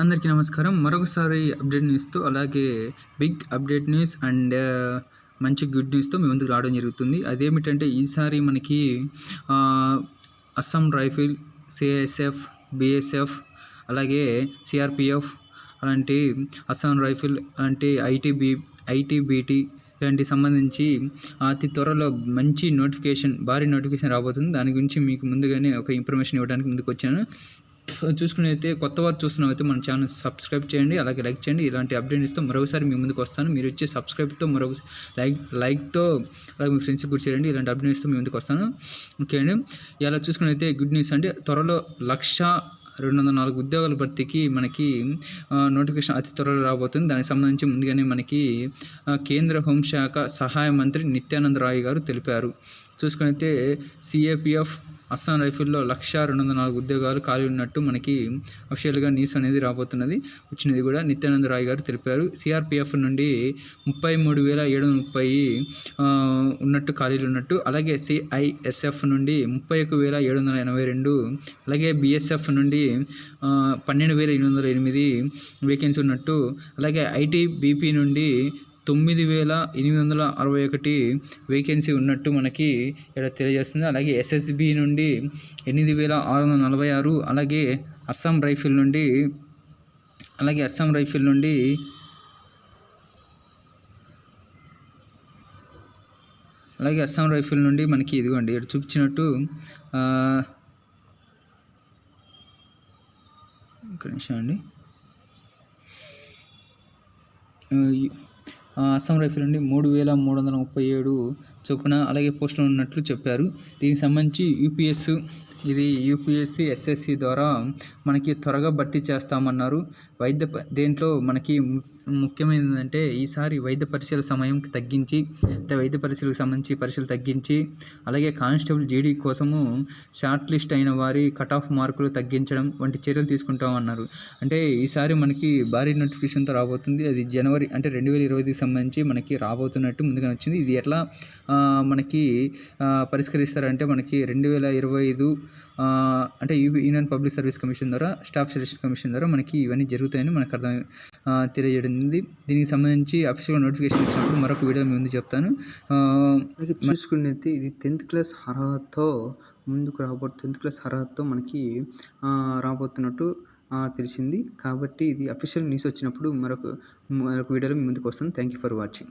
అందరికీ నమస్కారం. మరొకసారి అప్డేట్ న్యూస్తో అలాగే బిగ్ అప్డేట్ న్యూస్ అండ్ మంచి గుడ్ న్యూస్తో మీ ముందుకు రావడం జరుగుతుంది. అదేమిటంటే ఈసారి మనకి అస్సాం రైఫిల్ సిఐఎస్ఎఫ్ బిఎస్ఎఫ్ అలాగే సిఆర్పిఎఫ్ అలాంటి అస్సాం రైఫిల్ అలాంటి ఐటీబీ ఐటీబీటీ ఇలాంటి సంబంధించి అతి త్వరలో మంచి నోటిఫికేషన్ భారీ నోటిఫికేషన్ రాబోతుంది. దాని గురించి మీకు ముందుగానే ఒక ఇన్ఫర్మేషన్ ఇవ్వడానికి ముందుకు వచ్చాను చూసుకునైతే కొత్త వారు చూస్తున్నవైతే మన ఛానల్ సబ్స్క్రైబ్ చేయండి అలాగే లైక్ చేయండి. ఇలాంటి అప్డేట్ ఇస్తూ మరొకసారి మీ ముందుకు వస్తాను. మీరు వచ్చే సబ్స్క్రైబ్తో మరొక లైక్ లైక్తో అలాగే మీ ఫ్రెండ్స్కి కూడా చేయండి. ఇలాంటి అప్డేట్ ఇస్తూ మీ ముందుకు వస్తాను. ఓకే అండి. ఇలా చూసుకునైతే గుడ్ న్యూస్ అంటే త్వరలో లక్ష రెండు వందల నాలుగు ఉద్యోగాల భర్తీకి మనకి నోటిఫికేషన్ అతి త్వరలో రాబోతుంది. దానికి సంబంధించి ముందుగానే మనకి కేంద్ర హోంశాఖ సహాయ మంత్రి నిత్యానంద రాయ్ గారు తెలిపారు. చూసుకునైతే సిఏపిఎఫ్ అస్సాం రైఫిల్లో లక్ష రెండు వందల నాలుగు ఉద్యోగాలు ఖాళీ ఉన్నట్టు మనకి అఫిషియల్గా న్యూస్ అనేది రాబోతున్నది. వచ్చినది కూడా నిత్యానంద రాయ్ గారు తెలిపారు. సిఆర్పిఎఫ్ నుండి ముప్పై మూడు వేల ఏడు వందల ముప్పై ఉన్నట్టు ఖాళీలు ఉన్నట్టు అలాగే సిఐఎస్ఎఫ్ నుండి ముప్పై ఒక వేల ఏడు వందల ఎనభై రెండు అలాగే బిఎస్ఎఫ్ నుండి పన్నెండు వేల ఎనిమిది వందల ఎనిమిది వేకెన్సీ ఉన్నట్టు అలాగే ఐటీ బీపీ నుండి తొమ్మిది వేల ఎనిమిది వందల అరవై ఒకటి వేకెన్సీ ఉన్నట్టు మనకి ఇక్కడ తెలియజేస్తుంది. అలాగే ఎస్ఎస్బి నుండి ఎనిమిది వేల ఆరు వందల నలభై ఆరు అలాగే అస్సాం రైఫిల్ నుండి అలాగే అస్సాం రైఫిల్ నుండి అలాగే అస్సాం రైఫిల్ నుండి మనకి ఇదిగోండి ఇక్కడ చూపించినట్టు ఒక నిమిషం అండి. అస్సాం రైఫిల్ నుండి మూడు వేల మూడు వందల ముప్పై ఏడు చొప్పున అలాగే పోస్టులు ఉన్నట్లు చెప్పారు. దీనికి సంబంధించి యూపీఎస్ ఇది యూపీఎస్సి ఎస్ఎస్సి ద్వారా మనకి త్వరగా భర్తీ చేస్తామన్నారు. వైద్య దేంట్లో మనకి ముఖ్యమైనది ఏంటంటే ఈసారి వైద్య పరీక్షల సమయం తగ్గించి అంటే వైద్య పరీక్షలకు సంబంధించి పరీక్షలు తగ్గించి అలాగే కానిస్టేబుల్ జీడీ కోసము షార్ట్ లిస్ట్ అయిన వారి కట్ ఆఫ్ మార్కులు తగ్గించడం వంటి చర్యలు తీసుకుంటామన్నారు అంటే ఈసారి మనకి భారీ నోటిఫికేషన్తో రాబోతుంది. అది జనవరి అంటే రెండు వేల ఇరవైకి సంబంధించి మనకి రాబోతున్నట్టు ముందుగా వచ్చింది. ఇది ఎట్లా? మనకి పరిష్కరిస్తారంటే మనకి రెండు వేల ఇరవై ఐదు అంటే యూనియన్ పబ్లిక్ సర్వీస్ కమిషన్ ద్వారా స్టాఫ్ సెలక్షన్ కమిషన్ ద్వారా మనకి ఇవన్నీ జరుగుతాయని మనకు అర్థం తెలియజేయడం తెలియజేయడింది దీనికి సంబంధించి అఫీషియల్ నోటిఫికేషన్ ఇచ్చినప్పుడు మరొక వీడియో మీ ముందు చెప్తాను. చూసుకునేది ఇది టెన్త్ క్లాస్ అర్హతతో ముందుకు రాబోతు టెన్త్ క్లాస్ అర్హతతో మనకి రాబోతున్నట్టు తెలిసింది. కాబట్టి ఇది అఫీషియల్ న్యూస్ వచ్చినప్పుడు మరొక మరొక వీడియోలో మీ ముందుకు వస్తాను. Thank you for watching